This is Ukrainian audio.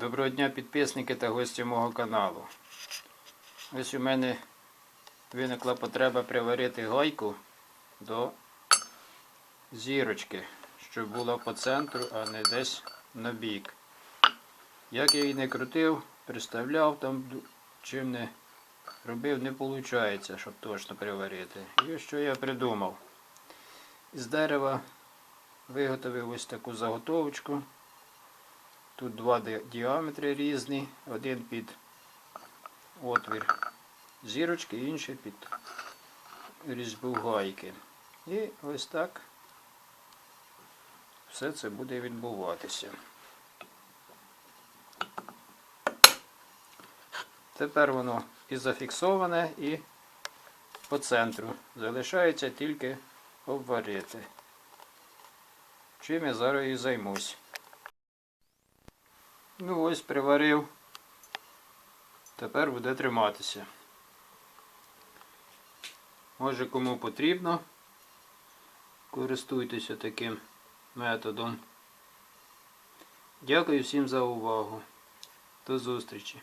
Доброго дня підписники та гості мого каналу. Ось у мене виникла потреба приварити гайку до зірочки, щоб була по центру, а не десь на бік. Як я її не крутив, приставляв там, чим не робив, не виходить, щоб точно приварити. І що я придумав. Із дерева виготовив ось таку заготовочку. Тут два діаметри різні, один під отвір зірочки, інший під різьбу гайки. І ось так все це буде відбуватися. Тепер воно і зафіксоване, і по центру. Залишається тільки обварити. Чим я зараз і займусь. Ну ось приварив. Тепер буде триматися. Може кому потрібно. Користуйтеся таким методом. Дякую всім за увагу. До зустрічі.